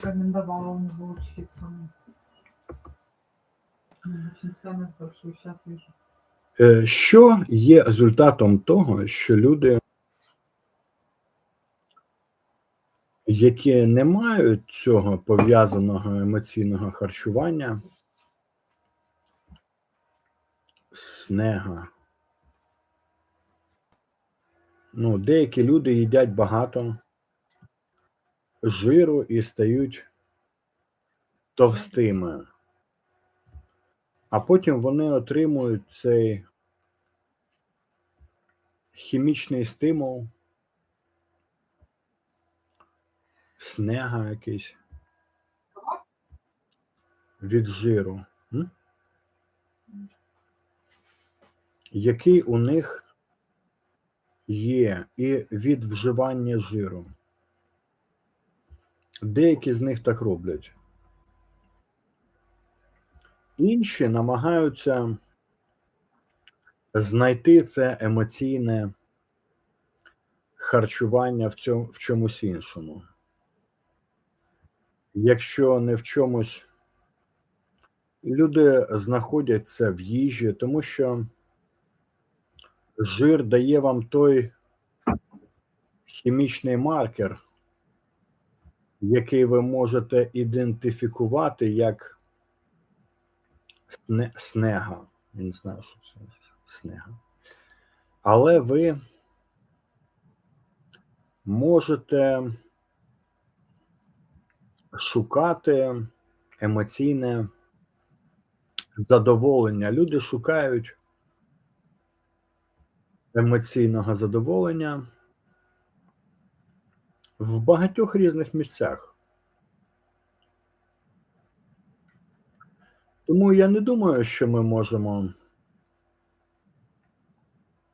рекомендовала у него учиться. Ценный, большой сейчас вижу. Е, Що є результатом того, що люди, які не мають цього пов'язаного емоційного харчування, снега. Ну, деякі люди їдять багато жиру і стають товстими. А потім вони отримують цей хімічний стимул, снега якийсь від жиру, який у них є і від вживання жиру. Деякі з них так роблять. Інші намагаються знайти це емоційне харчування в, цьому, в чомусь іншому. Якщо не в чомусь, люди знаходять це в їжі, тому що жир дає вам той хімічний маркер, який ви можете ідентифікувати як сне, снега. Я не знаю, що це снега. Але ви можете шукати емоційне задоволення. Люди шукають емоційного задоволення в багатьох різних місцях. Тому я не думаю, що ми можемо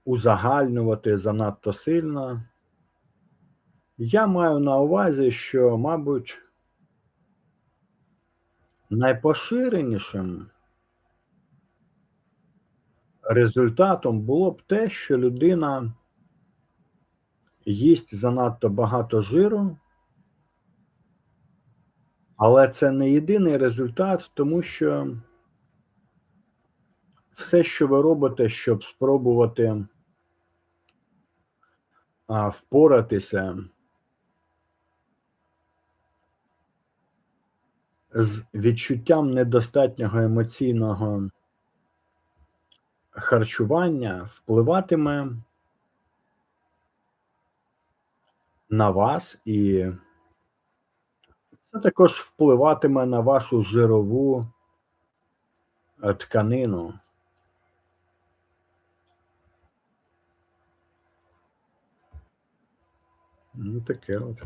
узагальнювати занадто сильно. Я маю на увазі, що, мабуть, найпоширенішим результатом було б те, що людина їсть занадто багато жиру, але це не єдиний результат, тому що все, що ви робите, щоб спробувати а, впоратися з відчуттям недостатнього емоційного харчування, впливатиме на вас, і це також впливатиме на вашу жирову е, тканину. Ну, таке от.